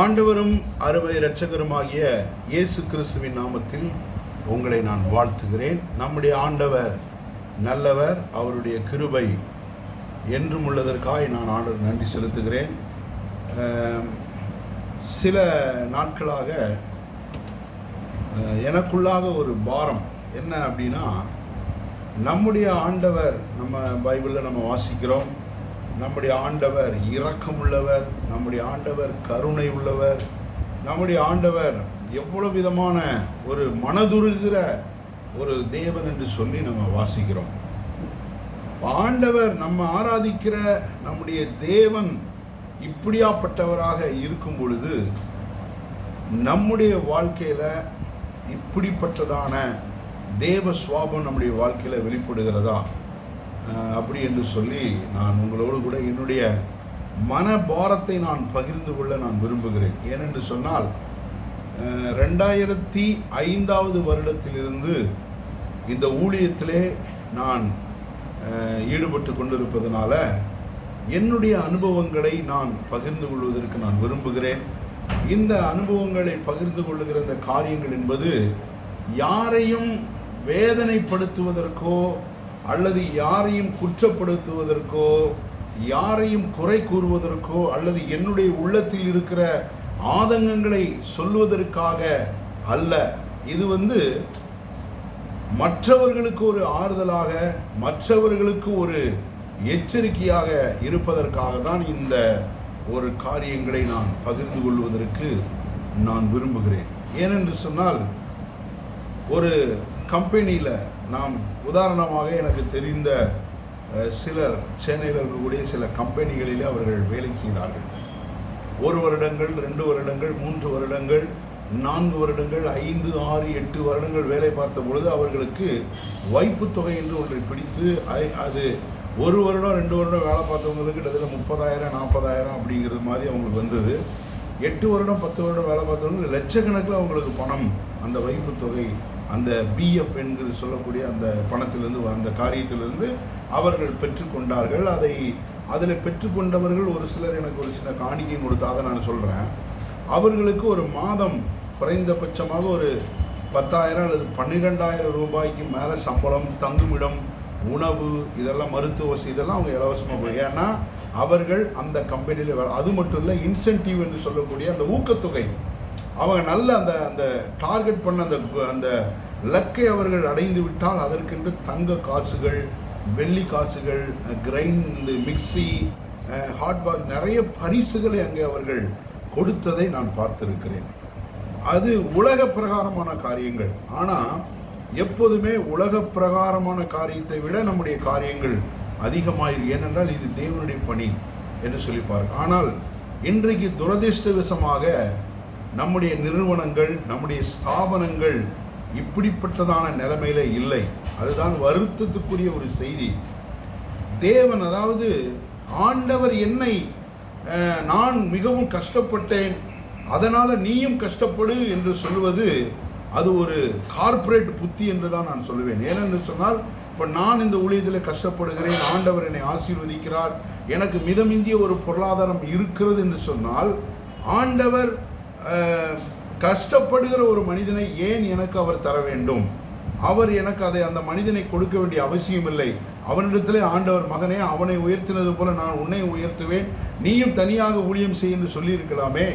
ஆண்டவரும் அறுவை இரட்சகருமாகிய இயேசு கிறிஸ்துவின் நாமத்தில் உங்களை நான் வாழ்த்துகிறேன். நம்முடைய ஆண்டவர் நல்லவர் அவருடைய கிருபை என்றும் உள்ளதற்காக நான் ஆண்டவர் நன்றி செலுத்துகிறேன். சில நாட்களாக எனக்குள்ளாக ஒரு பாரம். என்ன அப்படின்னா நம்முடைய ஆண்டவர் நம்ம பைபிளில் நம்ம வாசிக்கிறோம். நம்முடைய ஆண்டவர் இரக்கமுள்ளவர் நம்முடைய ஆண்டவர் கருணை உள்ளவர் நம்முடைய ஆண்டவர் எவ்வளவு விதமான ஒரு மனதுருகிற ஒரு தேவன் என்று சொல்லி நம்ம வாசிக்கிறோம். ஆண்டவர் நம்ம ஆராதிக்கிற நம்முடைய தேவன் இப்படியாப்பட்டவராக இருக்கும் பொழுது நம்முடைய வாழ்க்கையில் இப்படிப்பட்டதான தேவ சுவாபம் நம்முடைய வாழ்க்கையில் வெளிப்படுகிறதா? அப்படி என்று சொல்லி நான் உங்களோடு கூட என்னுடைய மன பாரத்தை நான் பகிர்ந்து கொள்ள நான் விரும்புகிறேன். ஏனென்று சொன்னால் ரெண்டாயிரத்தி ஐந்தாவது வருடத்திலிருந்து இந்த ஊழியத்திலே நான் ஈடுபட்டு கொண்டிருப்பதனால என்னுடைய அனுபவங்களை நான் பகிர்ந்து கொள்வதற்கு நான் விரும்புகிறேன். இந்த அனுபவங்களை பகிர்ந்து கொள்ளுகிற இந்த காரியங்கள் என்பது யாரையும் வேதனைப்படுத்துவதற்கோ அல்லது யாரையும் குற்றப்படுத்துவதற்கோ யாரையும் குறை கூறுவதற்கோ அல்லது என்னுடைய உள்ளத்தில் இருக்கிற ஆதங்கங்களை சொல்வதற்காக அல்ல. இது வந்து மற்றவர்களுக்கு ஒரு ஆறுதலாக மற்றவர்களுக்கு ஒரு எச்சரிக்கையாக இருப்பதற்காக தான் இந்த ஒரு காரியங்களை நான் பகிர்ந்து கொள்வதற்கு நான் விரும்புகிறேன். ஏனென்று சொன்னால் ஒரு கம்பெனியில் நாம் உதாரணமாக எனக்கு தெரிந்த சிலர் சென்னையில் இருக்கக்கூடிய சில கம்பெனிகளிலே அவர்கள் வேலை செய்தார்கள். ஒரு வருடங்கள் ரெண்டு வருடங்கள் மூன்று வருடங்கள் நான்கு வருடங்கள் ஐந்து ஆறு எட்டு வருடங்கள் வேலை பார்த்த பொழுது அவர்களுக்கு வைப்புத் தொகை என்று ஒன்றை பிடித்து அது ஒரு வருடம் ரெண்டு வருடம் வேலை பார்த்தவங்களுக்கு கிட்டத்தட்ட முப்பதாயிரம் நாற்பதாயிரம் அப்படிங்கிறது மாதிரி அவங்களுக்கு வந்தது. எட்டு வருடம் பத்து வருடம் வேலை பார்த்தவங்களுக்கு லட்சக்கணக்கில் அவங்களுக்கு பணம் அந்த வைப்புத் தொகை அந்த பிஎஃப் என்று சொல்லக்கூடிய அந்த பணத்திலிருந்து அந்த காரியத்திலிருந்து அவர்கள் பெற்றுக்கொண்டார்கள். அதை அதில் பெற்றுக்கொண்டவர்கள் ஒரு சிலர் எனக்கு ஒரு சின்ன காணிக்கையும் கொடுத்தா அதை நான் சொல்கிறேன் அவர்களுக்கு ஒரு மாதம் குறைந்தபட்சமாக ஒரு பத்தாயிரம் அல்லது பன்னிரெண்டாயிரம் ரூபாய்க்கு மேலே சம்பளம் தங்குமிடம் உணவு இதெல்லாம் மருத்துவ வசதி இதெல்லாம் அவங்க இலவசமாக போய் ஏன்னா அவர்கள் அந்த கம்பெனியில் வேலை அது மட்டும் இல்லை இன்சென்டிவ் என்று சொல்லக்கூடிய அந்த ஊக்கத்தொகை. அவங்க நல்ல அந்த அந்த டார்கெட் பண்ண அந்த அந்த லக்கை அவர்கள் அடைந்து விட்டால் அதற்கென்று தங்க காசுகள் வெள்ளி காசுகள் கிரைண்ட் மிக்சி ஹாட் பாக்ஸ் நிறைய பரிசுகளை அங்கே அவர்கள் கொடுத்ததை நான் பார்த்திருக்கிறேன். அது உலக பிரகாரமான காரியங்கள். ஆனால் எப்போதுமே உலக பிரகாரமான காரியத்தை விட நம்முடைய காரியங்கள் அதிகமாயிரு ஏனென்றால் இது தேவனுடைய பணி என்று சொல்லி ஆனால் இன்றைக்கு துரதிருஷ்டவசமாக நம்முடைய நிறுவனங்கள் நம்முடைய ஸ்தாபனங்கள் இப்படிப்பட்டதான நிலைமையில இல்லை. அதுதான் வருத்தத்துக்குரிய ஒரு செய்தி. தேவன் அதாவது ஆண்டவர் என்னை நான் மிகவும் கஷ்டப்பட்டேன் அதனால் நீயும் கஷ்டப்படு என்று சொல்வது அது ஒரு கார்ப்பரேட் புத்தி என்று தான் நான் சொல்லுவேன். ஏனென்று சொன்னால் இப்போ நான் இந்த ஊழியத்தில் கஷ்டப்படுகிறேன் ஆண்டவர் என்னை ஆசீர்வதிக்கிறார் எனக்கு மிதமிஞ்சிய ஒரு பொருளாதாரம் இருக்கிறது என்று சொன்னால் ஆண்டவர் கஷ்டப்படுகிற ஒரு மனிதனை ஏன் எனக்கு அவர் தர வேண்டும்? அவர் எனக்கு அதை அந்த மனிதனை கொடுக்க வேண்டிய அவசியம் இல்லை. அவனிடத்திலே ஆண்டவர் மகனே அவனை உயர்த்தினது போல நான் உன்னை உயர்த்துவேன். நீயும் தனியாக ஊழியம் செய் என்று சொல்லியிருக்கலாமே.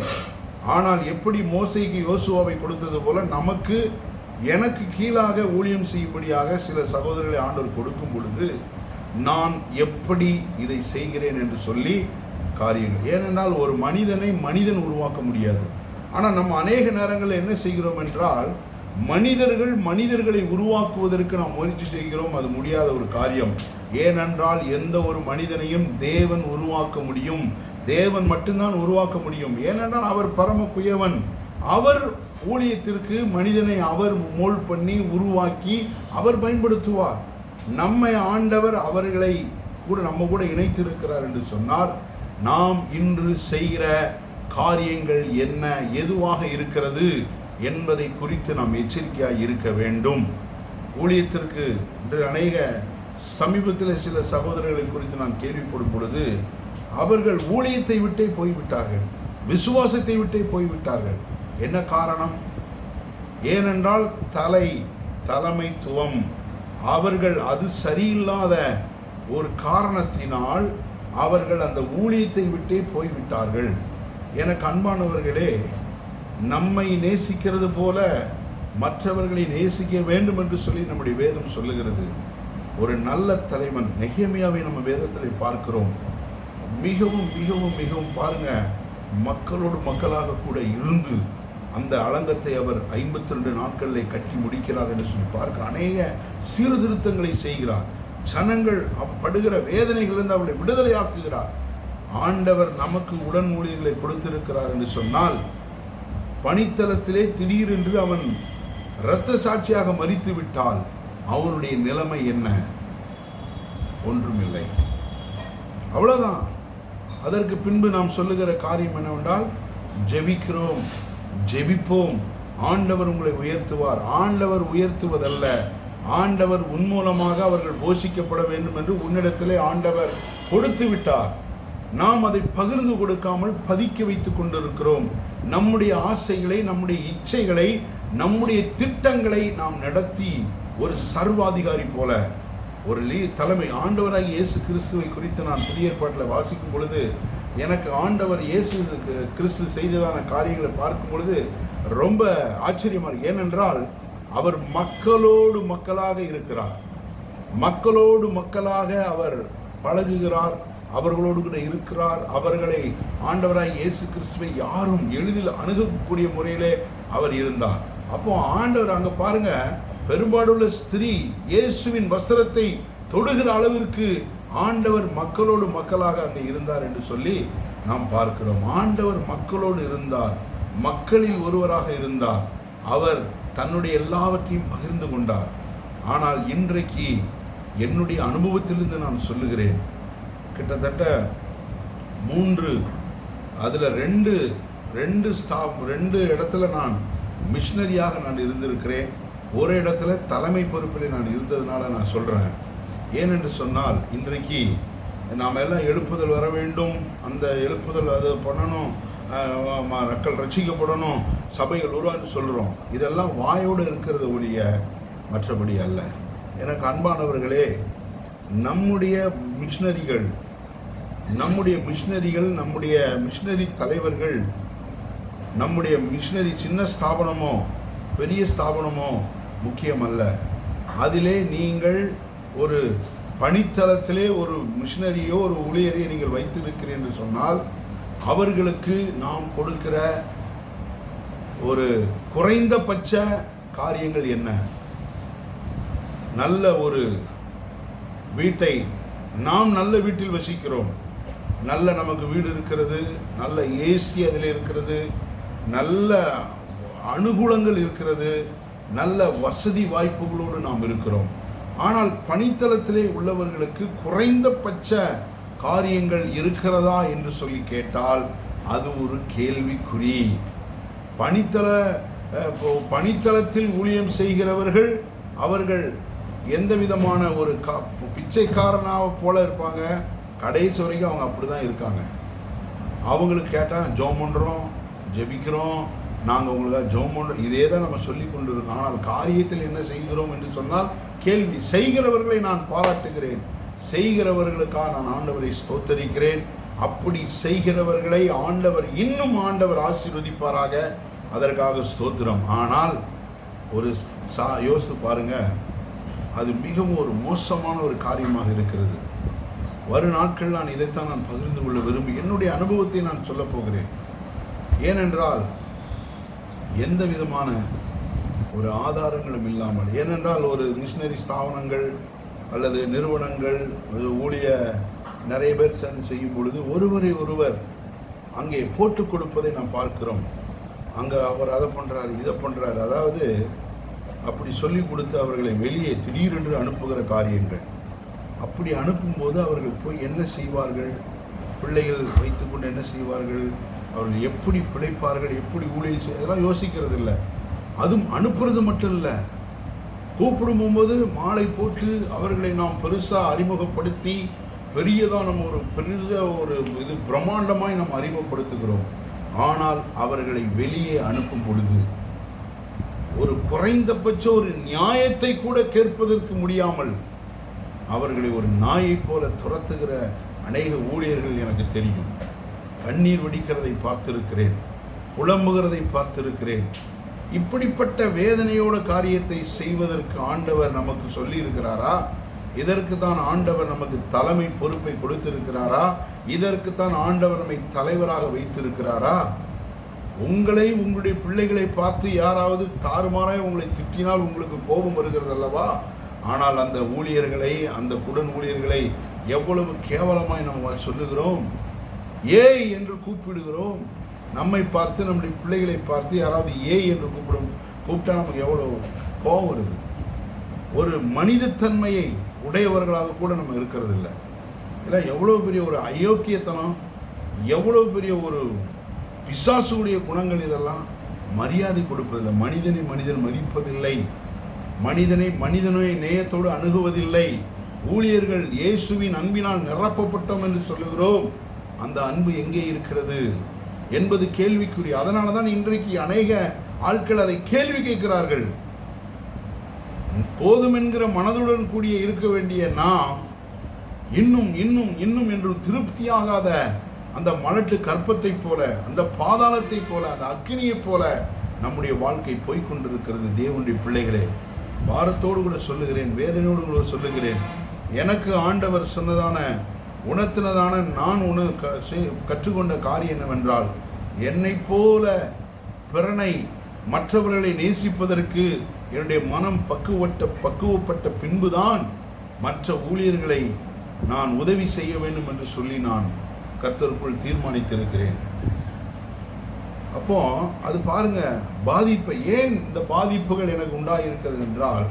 ஆனால் எப்படி மோசைக்கு யோசுவாவை கொடுத்தது போல நமக்கு எனக்கு கீழாக ஊழியம் செய்யும்படியாக சில சகோதரர்களை ஆண்டவர் கொடுக்கும் பொழுது நான் எப்படி இதை செய்கிறேன் என்று சொல்லி காரியங்கள். ஏனென்றால் ஒரு மனிதனை மனிதன் உருவாக்க முடியாது. ஆனால் நம்ம அநேக நேரங்களில் என்ன செய்கிறோம் என்றால் மனிதர்கள் மனிதர்களை உருவாக்குவதற்கு நாம் முயற்சி செய்கிறோம். அது முடியாத ஒரு காரியம். ஏனென்றால் எந்த ஒரு மனிதனையும் தேவன் உருவாக்க முடியும். தேவன் மட்டும்தான் உருவாக்க முடியும். ஏனென்றால் அவர் பரம குயவன். அவர் ஊழியத்திற்கு மனிதனை அவர் மோல் பண்ணி உருவாக்கி அவர் பயன்படுத்துவார். நம்மை ஆண்டவர் அவர்களை கூட நம்ம கூட இணைத்திருக்கிறார் என்று சொன்னால் நாம் இன்று செய்கிற காரியங்கள் என்ன எதுவாக இருக்கிறது என்பதை குறித்து நாம் எச்சரிக்கையாக இருக்க வேண்டும். ஊழியத்திற்கு அநேக சமீபத்தில் சில சகோதரர்களை குறித்து நான் கேள்விப்படும் பொழுது அவர்கள் ஊழியத்தை விட்டே போய்விட்டார்கள் விசுவாசத்தை விட்டே போய்விட்டார்கள். என்ன காரணம்? ஏனென்றால் தலை தலைமைத்துவம். அவர்கள் அது சரியில்லாத ஒரு காரணத்தினால் அவர்கள் அந்த ஊழியத்தை விட்டே போய்விட்டார்கள். எனக்கு அன்பானவர்களே நம்மை நேசிக்கிறது போல மற்றவர்களை நேசிக்க வேண்டும் என்று சொல்லி நம்முடைய வேதம் சொல்லுகிறது. ஒரு நல்ல தலைவன் நெகிமையாவை நம்ம வேதத்தில் பார்க்கிறோம். மிகவும் மிகவும் மிகவும் பாருங்க மக்களோடு மக்களாக கூட இருந்து அந்த அளங்கத்தை அவர் ஐம்பத்தி ரெண்டு நாட்களில் கட்டி முடிக்கிறார் என்று சொல்லி பார்க்கிறார் அநேக சீர்திருத்தங்களை செய்கிறார். ஜனங்கள் அவ் படுகிற வேதனைகளிலிருந்து அவளை விடுதலையாக்குகிறார். ஆண்டவர் நமக்கு உடன் ஊழியர்களை கொடுத்திருக்கிறார் என்று சொன்னால் பணித்தளத்திலே திடீரென்று அவன் இரத்த சாட்சியாக மறித்து விட்டால் அவனுடைய நிலைமை என்ன? ஒன்றுமில்லை. அவ்வளோதான் அதற்கு பின்பு நாம் சொல்லுகிற காரியம் என்னவென்றால் ஜெபிக்கிறோம் ஜெபிப்போம். ஆண்டவர் உங்களை உயர்த்துவார். ஆண்டவர் உயர்த்துவதல்ல. ஆண்டவர் உன் மூலமாக அவர்கள் போஷிக்கப்பட வேண்டும் என்று உன்னிடத்திலே ஆண்டவர் கொடுத்து விட்டார் நாம் அதை பகிர்ந்து கொடுக்காமல் பதிக்க வைத்துக் கொண்டிருக்கிறோம். நம்முடைய ஆசைகளை நம்முடைய இச்சைகளை நம்முடைய திட்டங்களை நாம் நடத்தி ஒரு சர்வாதிகாரி போல ஒரு லீ தலைமை ஆண்டவராக இயேசு கிறிஸ்துவை குறித்து நான் புதிய ஏற்பாட்டில் வாசிக்கும் பொழுது எனக்கு ஆண்டவர் இயேசு கிறிஸ்து செய்ததான காரியங்களை பார்க்கும் பொழுது ரொம்ப ஆச்சரியமா இருக்கு. ஏனென்றால் அவர் மக்களோடு மக்களாக இருக்கிறார். மக்களோடு மக்களாக அவர் பழகுகிறார். அவர்களோடு கூட இருக்கிறார். அவர்களை ஆண்டவராய் இயேசு கிறிஸ்துவை யாரும் எளிதில் அணுகக்கூடிய முறையிலே அவர் இருந்தார். அப்போ ஆண்டவர் அங்க பாருங்க பெரும்பாடுள்ள ஸ்திரீ இயேசுவின் வஸ்திரத்தை தொடுகிற அளவிற்கு ஆண்டவர் மக்களோடு மக்களாக அங்கே இருந்தார் என்று சொல்லி நாம் பார்க்கிறோம். ஆண்டவர் மக்களோடு இருந்தார். மக்களில் ஒருவராக இருந்தார். அவர் தன்னுடைய எல்லாவற்றையும் பகிர்ந்து கொண்டார். ஆனால் இன்றைக்கு என்னுடைய அனுபவத்திலிருந்து நான் சொல்லுகிறேன் கிட்டத்தட்ட மூன்று அதில் ரெண்டு ரெண்டு ஸ்டா ரெண்டு இடத்துல நான் மிஷினரியாக நான் இருந்திருக்கிறேன். ஒரு இடத்துல தலைமை பொறுப்பில் நான் இருந்ததுனால நான் சொல்கிறேன் ஏனென்று சொன்னால் இன்றைக்கு நாம் எல்லாம் எழுப்புதல் வர வேண்டும். அந்த எழுப்புதல் அது பண்ணணும். மக்கள் ரட்சிக்கப்படணும். சபைகள் உருவான்னு சொல்கிறோம் இதெல்லாம் வாயோடு இருக்கிறது ஒழிய மற்றபடி அல்ல. எனக்கு அன்பானவர்களே நம்முடைய மிஷினரிகள் நம்முடைய மிஷினரிகள் நம்முடைய மிஷினரி தலைவர்கள் நம்முடைய மிஷினரி சின்ன ஸ்தாபனமோ பெரிய ஸ்தாபனமோ முக்கியமல்ல. அதிலே நீங்கள் ஒரு பணித்தளத்திலே ஒரு மிஷினரியோ ஒரு ஊழியரையோ நீங்கள் வைத்திருக்கிறீர்கள் என்று சொன்னால் அவர்களுக்கு நாம் கொடுக்கிற ஒரு குறைந்தபட்ச காரியங்கள் என்ன? நல்ல ஒரு வீட்டை நாம் நல்ல வீட்டில் வசிக்கிறோம். நல்ல நமக்கு வீடு இருக்கிறது நல்ல ஏசி அதில் இருக்கிறது நல்ல அனுகூலங்கள் இருக்கிறது நல்ல வசதி வாய்ப்புகளோடு நாம் இருக்கிறோம். ஆனால் பணித்தளத்திலே உள்ளவர்களுக்கு குறைந்தபட்ச காரியங்கள் இருக்கிறதா என்று சொல்லி கேட்டால் அது ஒரு கேள்விக்குறி. பணித்தள இப்போ பணித்தளத்தில் ஊழியம் செய்கிறவர்கள் அவர்கள் எந்த விதமான ஒரு கா பிச்சைக்காரனாக போல இருப்பாங்க. கடைசி வரைக்கும் அவங்க அப்படி தான் இருக்காங்க. அவங்களுக்கு கேட்டால் ஜோம் பண்ணுறோம் ஜெபிக்கிறோம் நாங்கள் உங்களுக்காக ஜோம் பண்ணுறோம் இதே தான் நம்ம சொல்லி கொண்டு இருக்கோம் ஆனால் காரியத்தில் என்ன செய்கிறோம் என்று சொன்னால் கேள்வி செய்கிறவர்களை நான் பாராட்டுகிறேன். செய்கிறவர்களுக்காக நான் ஆண்டவரை ஸ்தோத்தரிக்கிறேன். அப்படி செய்கிறவர்களை ஆண்டவர் இன்னும் ஆண்டவர் ஆசீர்வதிப்பாராக. அதற்காக ஸ்தோத்திரம். ஆனால் ஒரு சா யோசித்து பாருங்கள் அது மிகவும் ஒரு மோசமான ஒரு காரியமாக இருக்கிறது. வரும் நாட்கள் நான் இதைத்தான் நான் பகிர்ந்து கொள்ள விரும்பி என்னுடைய அனுபவத்தை நான் சொல்லப் போகிறேன். ஏனென்றால் எந்த விதமான ஒரு ஆதாரங்களும் இல்லாமல் ஏனென்றால் ஒரு மிஷினரி ஸ்தாபனங்கள் அல்லது நிறுவனங்கள் ஒரு ஊழிய நிறைய பேர் சென்று செய்யும் பொழுது ஒருவரை ஒருவர் அங்கே போட்டு கொடுப்பதை நாம் பார்க்கிறோம். அங்கே அவர் அதை பண்ணுறாரு இதை பண்ணுறாரு அதாவது அப்படி சொல்லி கொடுத்து அவர்களை வெளியே திடீரென்று அனுப்புகிற காரியங்கள். அப்படி அனுப்பும்போது அவர்கள் போய் என்ன செய்வார்கள்? பிள்ளைகள் வைத்துக்கொண்டு என்ன செய்வார்கள்? அவர்கள் எப்படி பிழைப்பார்கள்? எப்படி ஊழியர் செய் அதெல்லாம் யோசிக்கிறது இல்லை அதுவும் அனுப்புறது மட்டும் இல்லை. கூப்பிடும் போது மாலை போட்டு அவர்களை நாம் பெருசாக அறிமுகப்படுத்தி பெரியதாக நம்ம ஒரு பெரிய ஒரு இது பிரம்மாண்டமாய் நாம் அறிமுகப்படுத்துகிறோம். ஆனால் அவர்களை வெளியே அனுப்பும் பொழுது ஒரு குறைந்தபட்ச ஒரு நியாயத்தை கூட கேட்பதற்கு முடியாமல் அவர்களை ஒரு நாயைப் போல துரத்துகிற அநேக ஊழியர்கள் எனக்கு தெரியும். கண்ணீர் வடிக்கிறதை பார்த்திருக்கிறேன். புலம்புகிறதை பார்த்திருக்கிறேன். இப்படிப்பட்ட வேதனையோட காரியத்தை செய்வதற்கு ஆண்டவர் நமக்கு சொல்லியிருக்கிறாரா? இதற்கு தான் ஆண்டவர் நமக்கு தலைமை பொறுப்பை கொடுத்திருக்கிறாரா? இதற்கு தான் ஆண்டவர் நம்மை தலைவராக வைத்திருக்கிறாரா? உங்களை உங்களுடைய பிள்ளைகளை பார்த்து யாராவது தாறுமாறாய் உங்களை திட்டினால் உங்களுக்கு கோபம் வருகிறது அல்லவா ஆனால் அந்த ஊழியர்களை அந்த குடன் ஊழியர்களை எவ்வளவு கேவலமாய் நம்ம சொல்லுகிறோம். ஏய் என்று கூப்பிடுகிறோம். நம்மை பார்த்து நம்முடைய பிள்ளைகளை பார்த்து யாராவது ஏய் என்று கூப்பிடும் கூப்பிட்டா நமக்கு எவ்வளோ கோபம் வருது. ஒரு மனிதத்தன்மையை உடையவர்களாக கூட நம்ம இருக்கிறது இல்லை இல்லை எவ்வளோ பெரிய ஒரு அயோக்கியத்தனம் எவ்வளோ பெரிய ஒரு பிசாசுடைய குணங்கள் இதெல்லாம் மரியாதை கொடுப்பதில்லை. மனிதனை மனிதன் மதிப்பதில்லை. மனிதனை மனிதனை நேயத்தோடு அணுகுவதில்லை. ஊழியர்கள் இயேசுவின் அன்பினால் நிரப்பப்பட்டோம் என்று சொல்லுகிறோம். அந்த அன்பு எங்கே இருக்கிறது? என்பது கேள்விக்குரிய அதனால தான் இன்றைக்கு அநேக ஆட்கள் அதை கேள்வி கேட்கிறார்கள். போதும் என்கிற மனதுடன் கூடிய இருக்க வேண்டிய நாம் இன்னும் இன்னும் இன்னும் என்று திருப்தியாகாத அந்த மலட்டு கற்பத்தை போல அந்த பாதாளத்தை போல அந்த அக்னியைப் போல நம்முடைய வாழ்க்கை போய்கொண்டிருக்கிறது தேவனுடைய பிள்ளைகளே பாரத்தோடு கூட சொல்லுகிறேன் வேதனையோடு கூட சொல்லுகிறேன். எனக்கு ஆண்டவர் சொன்னதான உணர்த்தினதான நான் உண க- செய்- கற்றுக்கொண்ட காரியம் என்னவென்றால் என்னை போல பிறனை மற்றவர்களை நேசிப்பதற்கு என்னுடைய மனம் பக்குவட்ட பக்குவப்பட்ட பின்புதான் மற்ற ஊழியர்களை நான் உதவி செய்ய வேண்டும் என்று சொல்லி நான் கர்த்தருக்குள் தீர்மானித்திருக்கிறேன். அப்போ அது பாருங்க பாதிப்பை ஏன் இந்த பாதிப்புகள் எனக்கு உண்டாயிருக்கிறது என்றால்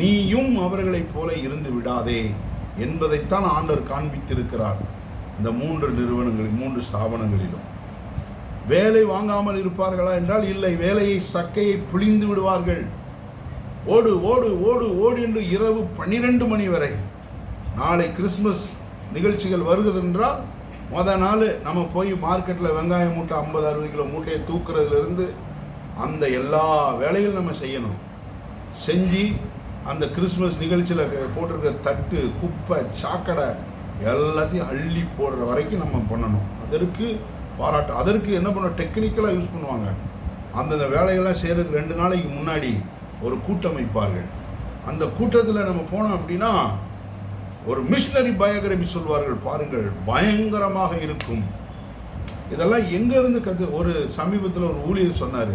நீயும் அவர்களைப் போல இருந்து விடாதே என்பதைத்தான் ஆண்டவர் காண்பித்திருக்கிறார் இந்த மூன்று நிறுவனங்களில் மூன்று ஸ்தாபனங்களிலும். வேலை வாங்காமல் இருப்பார்களா என்றால் இல்லை வேலையை சக்கையை பிழிந்து விடுவார்கள். ஓடு ஓடு ஓடு ஓடு என்று இரவு பன்னிரெண்டு மணி வரை. நாளை கிறிஸ்மஸ் நிகழ்ச்சிகள் வருகிறது என்றால் முத நாள் நம்ம போய் மார்க்கெட்டில் வெங்காயம் மூட்டை ஐம்பது அறுபது கிலோ மூட்டையை தூக்குறதுலேருந்து அந்த எல்லா வேலைகளும் நம்ம செய்யணும். செஞ்சு அந்த கிறிஸ்மஸ் நிகழ்ச்சியில் போட்டிருக்கிற தட்டு குப்பை சாக்கடை எல்லாத்தையும் அள்ளி போடுற வரைக்கும் நம்ம பண்ணணும். அதற்கு பாராட்டு அதற்கு என்ன பண்ண டெக்னிக்கலாக யூஸ் பண்ணுவாங்க. அந்தந்த வேலையெல்லாம் செய்கிறதுக்கு ரெண்டு நாளைக்கு முன்னாடி ஒரு கூட்டம் வைப்பார்கள் அந்த கூட்டத்தில் நம்ம போனோம் அப்படின்னா ஒரு மிஷினரி பயோகிராபி சொல்வார்கள் பாருங்கள் பயங்கரமாக இருக்கும். இதெல்லாம் எங்கேருந்து கற்று ஒரு சமீபத்தில் ஒரு ஊழியர் சொன்னார்.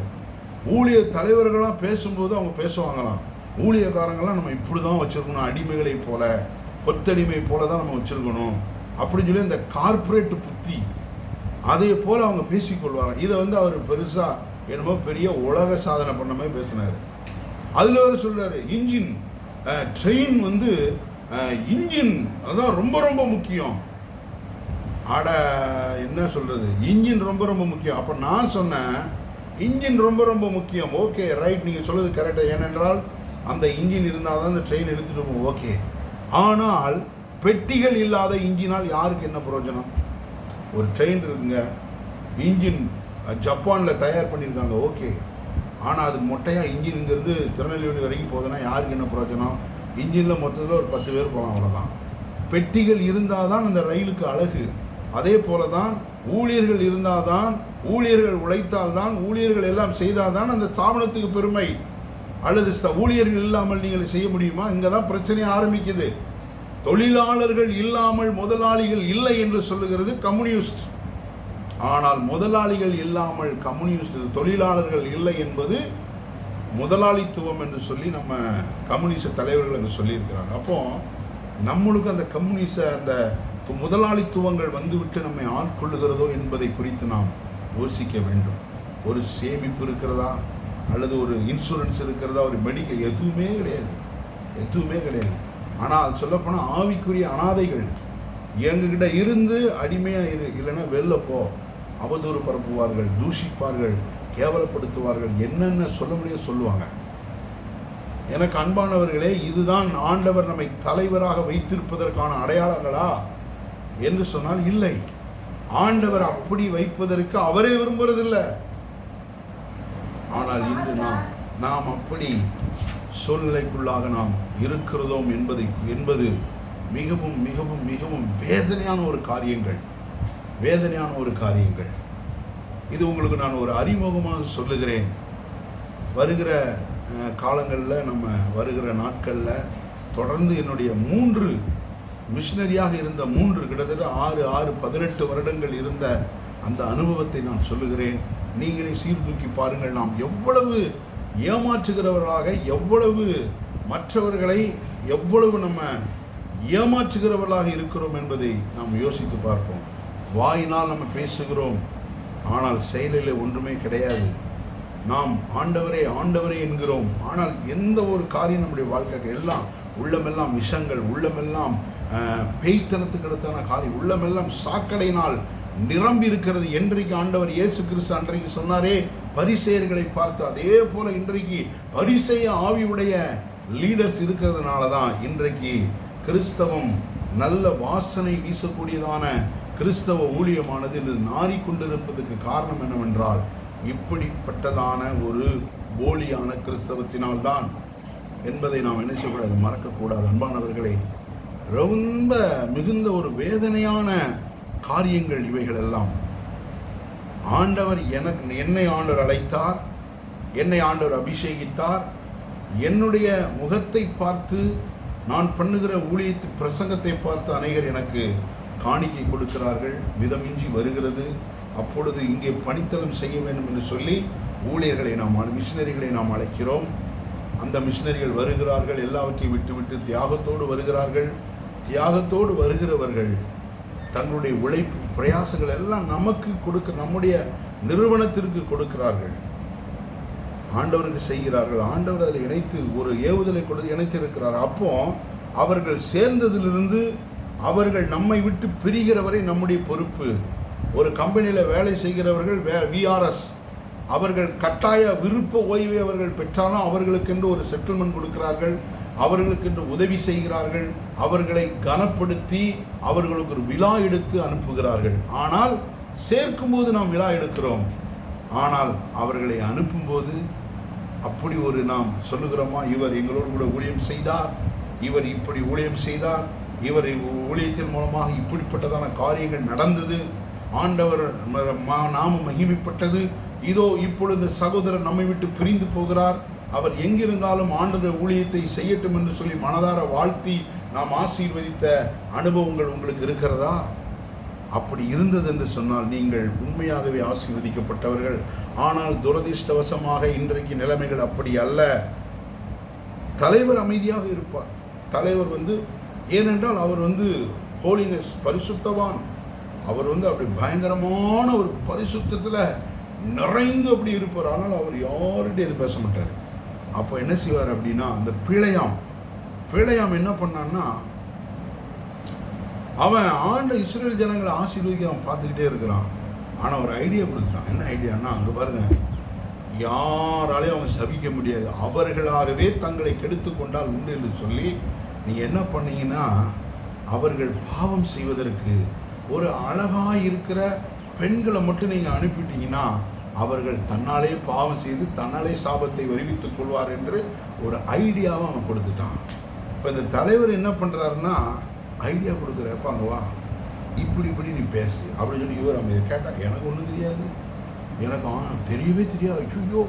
ஊழியர் தலைவர்களாம் பேசும்போது அவங்க பேசுவாங்களாம். ஊழியக்காரங்களாம் நம்ம இப்படி தான் வச்சுருக்கணும் அடிமைகளைப் போல கொத்தடிமை போல தான் நம்ம வச்சுருக்கணும் அப்படின்னு சொல்லி இந்த கார்ப்பரேட் புத்தி அதே போல் அவங்க பேசிக்கொள்வாராம் இதை வந்து அவர் பெருசாக என்னமோ பெரிய உலக சாதனை பண்ண மாதிரி பேசினார். அதில் அவர் சொல்கிறார் இன்ஜின் ட்ரெயின் வந்து இன்ஜின். அதுதான் ரொம்ப ரொம்ப முக்கியம். அட என்ன சொல்கிறது இன்ஜின் ரொம்ப ரொம்ப முக்கியம். அப்போ நான் சொன்னேன் இன்ஜின் ரொம்ப ரொம்ப முக்கியம். ஓகே ரைட் நீங்கள் சொல்கிறது கரெக்டாக ஏனென்றால் அந்த இன்ஜின் இருந்தால் தான் அந்த ட்ரெயின் எடுத்துகிட்டு போகும். ஓகே. ஆனால் பெட்டிகள் இல்லாத இன்ஜினால் யாருக்கு என்ன பிரயோஜனம்? ஒரு ட்ரெயின் இருக்குங்க. இன்ஜின் ஜப்பானில் தயார் பண்ணியிருக்காங்க. ஓகே. ஆனால் அது மொட்டையாக இன்ஜின்ங்கிறது திருநெல்வேலி வரைக்கும் போகுதுன்னா யாருக்கு என்ன பிரயோஜனம்? இன்ஜினில் மொத்தத்தில் ஒரு பத்து பேர் போகலாம் அவ்வளோதான் பெட்டிகள் இருந்தால் தான் அந்த ரயிலுக்கு அழகு. அதே போல தான் ஊழியர்கள் இருந்தால் தான் ஊழியர்கள் உழைத்தால் தான் ஊழியர்கள் எல்லாம் செய்தால் தான் அந்த ஸ்தாபனத்துக்கு பெருமை. அல்லது ஊழியர்கள் இல்லாமல் நீங்கள் செய்ய முடியுமா? இங்கே தான் பிரச்சனை ஆரம்பிக்குது. தொழிலாளர்கள் இல்லாமல் முதலாளிகள் இல்லை என்று சொல்லுகிறது கம்யூனிஸ்ட். ஆனால் முதலாளிகள் இல்லாமல் கம்யூனிஸ்ட் தொழிலாளர்கள் இல்லை என்பது முதலாளித்துவம் என்று சொல்லி நம்ம கம்யூனிச தலைவர்கள் அங்கே சொல்லியிருக்கிறாங்க. அப்போ நம்மளுக்கு அந்த கம்யூனிச அந்த முதலாளித்துவங்கள் வந்துவிட்டு நம்மை ஆட்கொள்ளுகிறதோ என்பதை குறித்து நாம் யோசிக்க வேண்டும். ஒரு சேமிப்பு இருக்கிறதா? அல்லது ஒரு இன்சூரன்ஸ் இருக்கிறதா? ஒரு மெடிக்கல் எதுவுமே கிடையாது. எதுவுமே கிடையாது. ஆனால் அது சொல்லப்போனால் ஆவிக்குரிய அனாதைகள். எங்ககிட்ட இருந்து அடிமையாக இரு இல்லைன்னா வெளில போ. அவதூறு பரப்புவார்கள் தூஷிப்பார்கள். கேவலப்படுத்துவார்கள். என்னென்ன சொல்ல முடியும் சொல்லுவாங்க. எனக்கு அன்பானவர்களே இதுதான் ஆண்டவர் நம்மை தலைவராக வைத்திருப்பதற்கான அடையாளங்களா என்று சொன்னால் இல்லை. ஆண்டவர் அப்படி வைப்பதற்கு அவரே விரும்புறதில்லை. ஆனால் இன்று நாம் நாம் அப்படி சூழ்நிலைக்குள்ளாக நாம் இருக்கிறதோம் என்பதை என்பது மிகவும் மிகவும் மிகவும் வேதனையான ஒரு காரியங்கள். வேதனையான ஒரு காரியங்கள். இது உங்களுக்கு நான் ஒரு அறிமுகமாக சொல்லுகிறேன். வருகிற காலங்களில் நம்ம வருகிற நாட்களில் தொடர்ந்து என்னுடைய மூன்று மிஷினரியாக இருந்த மூன்று கிட்டத்தட்ட ஆறு ஆறு பதினெட்டு வருடங்கள் இருந்த அந்த அனுபவத்தை நான் சொல்லுகிறேன். நீங்களே சீர்தூக்கி பாருங்கள். நாம் எவ்வளவு ஏமாற்றுகிறவர்களாக எவ்வளவு மற்றவர்களை எவ்வளவு நம்ம ஏமாற்றுகிறவர்களாக இருக்கிறோம் என்பதை நாம் யோசித்து பார்ப்போம். வாயினால் நம்ம பேசுகிறோம். ஆனால் செயலில் ஒன்றுமே கிடையாது. நாம் ஆண்டவரே ஆண்டவரே என்கிறோம். ஆனால் எந்த ஒரு காரியம் நம்முடைய வாழ்க்கைக்கு எல்லாம் உள்ளமெல்லாம் விஷங்கள் உள்ளமெல்லாம் அஹ், பேய்த்தனத்துக்கு அடுத்தான காரியம் உள்ளமெல்லாம் சாக்கடையினால் நிரம்பி இருக்கிறது. என்றைக்கு ஆண்டவர் இயேசு கிறிஸ்து அன்றைக்கு சொன்னாரே பரிசெயர்களை பார்த்து அதே போல இன்றைக்கு பரிசெய ஆவியுடைய லீடர்ஸ் இருக்கிறதுனால தான் இன்றைக்கு கிறிஸ்தவம் நல்ல வாசனை வீசக்கூடியதான கிறிஸ்தவ ஊழியமானது இன்று நாறிக்கொண்டிருப்பதற்கு காரணம் என்னவென்றால் இப்படிப்பட்டதான ஒரு போலியான கிறிஸ்தவத்தினால்தான் என்பதை நாம் என்ன செய்யக்கூடாது மறக்கக்கூடாது அன்பானவர்களே ரொம்ப மிகுந்த ஒரு வேதனையான காரியங்கள் இவைகள் எல்லாம். ஆண்டவர் எனக்கு என்னை ஆண்டவர் அழைத்தார் என்னை ஆண்டவர் அபிஷேகித்தார் என்னுடைய முகத்தை பார்த்து நான் பண்ணுகிற ஊழியத்து பிரசங்கத்தை பார்த்து அநேகர் எனக்கு காணிக்கை கொடுக்கிறார்கள். மிதமின்றி வருகிறது. அப்பொழுது இங்கே பணித்தளம் செய்ய வேண்டும் என்று சொல்லி ஊழியர்களை நாம் மிஷினரிகளை நாம் அழைக்கிறோம். அந்த மிஷினரிகள் வருகிறார்கள். எல்லாவற்றையும் விட்டுவிட்டு தியாகத்தோடு வருகிறார்கள். தியாகத்தோடு வருகிறவர்கள் தங்களுடைய உழைப்பு பிரயாசங்கள் எல்லாம் நமக்கு கொடுக்க நம்முடைய நிறுவனத்திற்கு கொடுக்கிறார்கள். ஆண்டவருக்கு செய்கிறார்கள். ஆண்டவர் அதில் இணைத்து ஒரு ஏவுதலை கொடு இணைத்திருக்கிறார். அப்போ அவர்கள் சேர்ந்ததிலிருந்து அவர்கள் நம்மை விட்டு பிரிகிற வரை நம்முடைய பொறுப்பு. ஒரு கம்பெனியில் வேலை செய்கிறவர்கள் வே விஆர்எஸ் அவர்கள் கட்டாய விருப்ப ஓய்வை அவர்கள் பெற்றாலும் அவர்களுக்கென்று ஒரு செட்டில்மெண்ட் கொடுக்கிறார்கள். அவர்களுக்கென்று உதவி செய்கிறார்கள். அவர்களை கனப்படுத்தி அவர்களுக்கு ஒரு விழா எடுத்து அனுப்புகிறார்கள். ஆனால் சேர்க்கும்போது நாம் விழா எடுக்கிறோம். ஆனால் அவர்களை அனுப்பும்போது அப்படி ஒரு நாம் சொல்லுகிறோமா? இவர் எங்களோடு கூட ஊழியம் செய்தார். இவர் இப்படி ஊழியம் செய்தார். இவர் ஊழியத்தின் மூலமாக இப்படிப்பட்டதான காரியங்கள் நடந்தது. ஆண்டவர் நாம நாமம் மகிமைப்பட்டது. இதோ இப்பொழுது சகோதரர் நம்மை விட்டு பிரிந்து போகிறார். அவர் எங்கிருந்தாலும் ஆண்டவர் ஊழியத்தை செய்யட்டும் என்று சொல்லி மனதார வாழ்த்தி நாம் ஆசீர்வதித்த அனுபவங்கள் உங்களுக்கு இருக்கிறதா? அப்படி இருந்தது என்று சொன்னால் நீங்கள் உண்மையாகவே ஆசீர்வதிக்கப்பட்டவர்கள். ஆனால் துரதிர்ஷ்டவசமாக இன்றைக்கு நிலைமைகள் அப்படி அல்ல. தலைவர் அமைதியாக இருப்பார். தலைவர் வந்து ஏனென்றால் அவர் வந்து ஹோலினஸ் பரிசுத்தவான். அவர் வந்து அப்படி பயங்கரமான ஒரு பரிசுத்தத்தில் நிறைந்து அப்படி இருப்பார். ஆனால் அவர் யார்கிட்டையும் எது பேச மாட்டார். அப்போ என்ன செய்வார் அப்படின்னா அந்த பிழையாம். பிழையாம் என்ன பண்ணான்னா அவன் ஆண்ட இஸ்ரேல் ஜனங்களை ஆசீர்வதிக்க அவன் பார்த்துக்கிட்டே இருக்கிறான். ஆனால் ஒரு ஐடியா கொடுத்துட்டான். என்ன ஐடியான்னா அங்கே பாருங்க. யாராலையும் அவன் சபிக்க முடியாது. அவர்களாகவே தங்களை கெடுத்து கொண்டால் உண்டு என்று சொல்லி நீங்கள் என்ன பண்ணீங்கன்னா அவர்கள் பாவம் செய்வதற்கு ஒரு அழகாக இருக்கிற பெண்களை மட்டும் நீங்கள் அனுப்பிட்டீங்கன்னா அவர்கள் தன்னாலே பாவம் செய்து தன்னாலே சாபத்தை வருவித்துக் கொள்வார் என்று ஒரு ஐடியாவை அவன் கொடுத்துட்டான். இப்போ இந்த தலைவர் என்ன பண்ணுறாருன்னா ஐடியா கொடுக்குறப்ப அங்கே வா. இப்படி இப்படி நீ பேசு. அப்படின்னு சொல்லி இவர் அவங்க கேட்டால் எனக்கு ஒன்றும் தெரியாது. எனக்கு தெரியவே தெரியாது. ஐயோ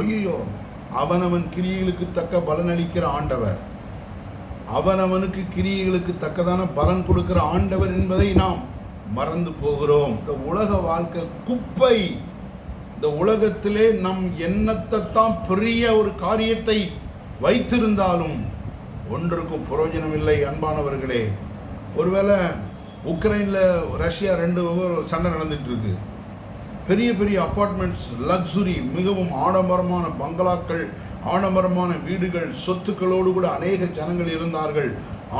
ஐயோ அவனவன் கிரியைகளுக்கு தக்க பலன் அளிக்கிற ஆண்டவர். அவனவனுக்கு கிரியைகளுக்கு தக்கதான பலன் கொடுக்கிற ஆண்டவர் என்பதை நாம் மறந்து போகிறோம். இந்த உலக வாழ்க்கை குப்பை. இந்த உலகத்திலே நம் எண்ணத்தை தான் பெரிய ஒரு காரியத்தை வைத்திருந்தாலும் ஒன்றுக்கும் பிரயோஜனம் இல்லை அன்பானவர்களே. ஒருவேளை உக்ரைனில் ரஷ்யா ரெண்டு சண்டை நடந்துகிட்ருக்கு பெரிய பெரிய அப்பார்ட்மெண்ட்ஸ் லக்ஸுரி மிகவும் ஆடம்பரமான பங்களாக்கள் ஆடம்பரமான வீடுகள் சொத்துக்களோடு கூட அநேக ஜனங்கள் இருந்தார்கள்.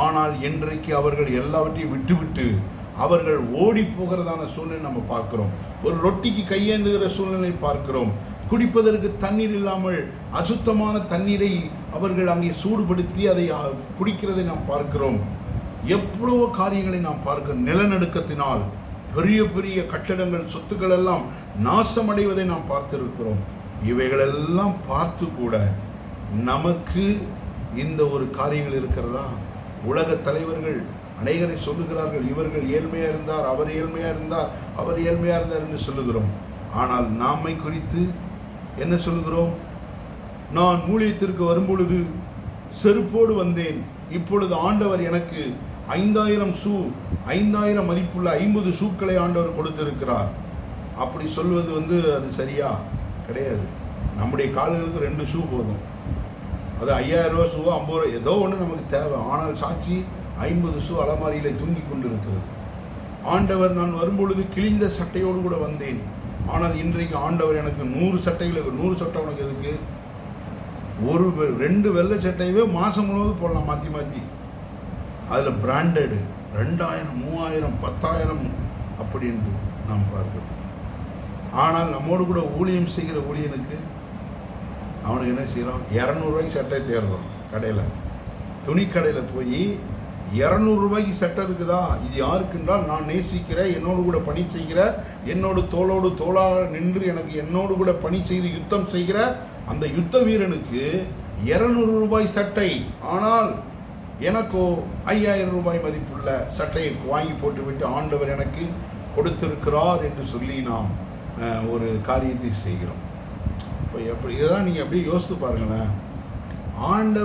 ஆனால் இன்றைக்கு அவர்கள் எல்லாவற்றையும் விட்டுவிட்டு அவர்கள் ஓடி போகிறதான சூழ்நிலை நம்ம பார்க்கிறோம். ஒரு ரொட்டிக்கு கையேந்துகிற சூழ்நிலை பார்க்கிறோம். குடிப்பதற்கு தண்ணீர் இல்லாமல் அசுத்தமான தண்ணீரை அவர்கள் அங்கே சூடுபடுத்தி அதை குடிக்கிறதை நாம் பார்க்கிறோம். எவ்வளவோ காரியங்களை நாம் பார்க்கிறோம் நிலநடுக்கத்தினால் பெரிய பெரிய கட்டடங்கள் சொத்துக்கள் எல்லாம் நாசமடைவதை நாம் பார்த்திருக்கிறோம். இவைகளெல்லாம் பார்த்து கூட நமக்கு இந்த ஒரு காரியங்கள் இருக்கிறதா? உலக தலைவர்கள் அநேகரை சொல்லுகிறார்கள் இவர்கள் ஏழ்மையாக இருந்தார் அவர் ஏழ்மையாக இருந்தார் அவர் ஏழ்மையாக இருந்தார் என்று சொல்லுகிறோம். ஆனால் நாமை குறித்து என்ன சொல்கிறோம் நான் ஊழியத்திற்கு வரும்பொழுது செருப்போடு வந்தேன். இப்பொழுது ஆண்டவர் எனக்கு ஐந்தாயிரம் ஷூ ஐந்தாயிரம் மதிப்புள்ள ஐம்பது ஷூக்களை ஆண்டவர் கொடுத்திருக்கிறார். அப்படி சொல்வது வந்து அது சரியா? கிடையாது. நம்முடைய கால்களுக்கு ரெண்டு ஷூ போதும். அது ஐயாயிரம் ரூபா ஷூவோ ஐம்பது ரூபா ஏதோ ஒன்று நமக்கு தேவை. ஆனால் சாட்சி ஐம்பது ஷூ அலமாரியில் தூங்கி கொண்டிருக்கிறது. ஆண்டவர் நான் வரும்பொழுது கிழிந்த சட்டையோடு கூட வந்தேன். ஆனால் இன்றைக்கு ஆண்டவர் எனக்கு நூறு சட்டைகள் நூறு சட்டை உனக்கு எதுக்கு? ஒரு வெ- ரெண்டு வெள்ளை சட்டையவே மாதம் முழுவதும் போடலாம் மாற்றி மாற்றி அதில் பிராண்டடு ரெண்டாயிரம் மூவாயிரம் பத்தாயிரம் அப்படின்னு நாம் பார்க்கிறோம். ஆனால் நம்மோடு கூட ஊழியம் செய்கிற ஊழியனுக்கு அவனுக்கு என்ன செய்கிறோம் இரநூறுவாய்க்கு சட்டை தேடுறோம் கடையில். துணிக்கடையில் போய் இரநூறுபாய்க்கு சட்டை இருக்குதா? இது யாருக்குன்றால் நான் நேசிக்கிற என்னோடு கூட பணி செய்கிற என்னோடு தோளோடு தோளாக நின்று எனக்கு என்னோடு கூட பணி செய்து யுத்தம் செய்கிற அந்த யுத்த வீரனுக்கு இரநூறு ரூபாய் சட்டை. ஆனால் எனக்கோ ஐயாயிரம் ரூபாய் மதிப்புள்ள சட்டையை வாங்கி போட்டுவிட்டு ஆண்டவர் எனக்கு கொடுத்திருக்கிறார் என்று சொல்லி நாம் ஒரு காரியத்தை செய்கிறோம். இப்போ எப்படி இதெல்லாம் நீங்கள் அப்படியே யோசித்து பாருங்களேன். ஆண்டவர்